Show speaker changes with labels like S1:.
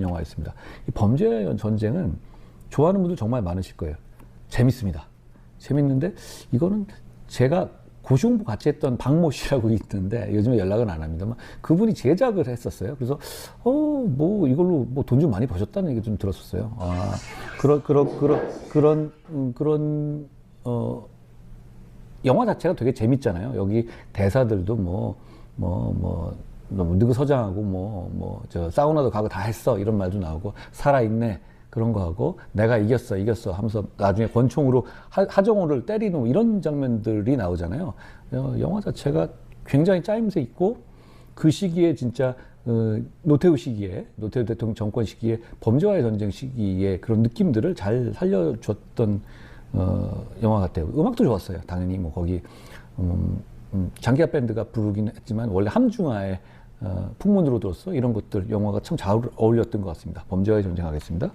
S1: 영화였습니다. 이 범죄의 전쟁은 좋아하는 분들 정말 많으실 거예요. 재밌습니다. 재밌는데 이거는 제가 고시공부 같이 했던 박모 씨라고 있는데 요즘에 연락은 안 합니다만 그분이 제작을 했었어요. 그래서 어 뭐 이걸로 뭐 돈 좀 많이 버셨다는 얘기 좀 들었었어요. 아 그런 그런 그런 그런 음, 그런 어 영화 자체가 되게 재밌잖아요. 여기 대사들도 뭐, 뭐, 뭐, 뭐, 누구 서장하고 뭐, 뭐, 저, 사우나도 가고 다 했어. 이런 말도 나오고, 살아있네. 그런 거 하고, 내가 이겼어, 이겼어 하면서 나중에 권총으로 하, 하정우를 때리는 뭐 이런 장면들이 나오잖아요. 어, 영화 자체가 굉장히 짜임새 있고, 그 시기에 진짜, 어, 노태우 시기에, 노태우 대통령 정권 시기에 범죄와의 전쟁 시기에 그런 느낌들을 잘 살려줬던 어, 영화 같아요. 음악도 좋았어요. 당연히 뭐 거기 음, 음, 장기하 밴드가 부르긴 했지만 원래 함중아의 어, 풍문으로 들었어 이런 것들 영화가 참 잘 어울렸던 것 같습니다. 범죄와의 전쟁하겠습니다.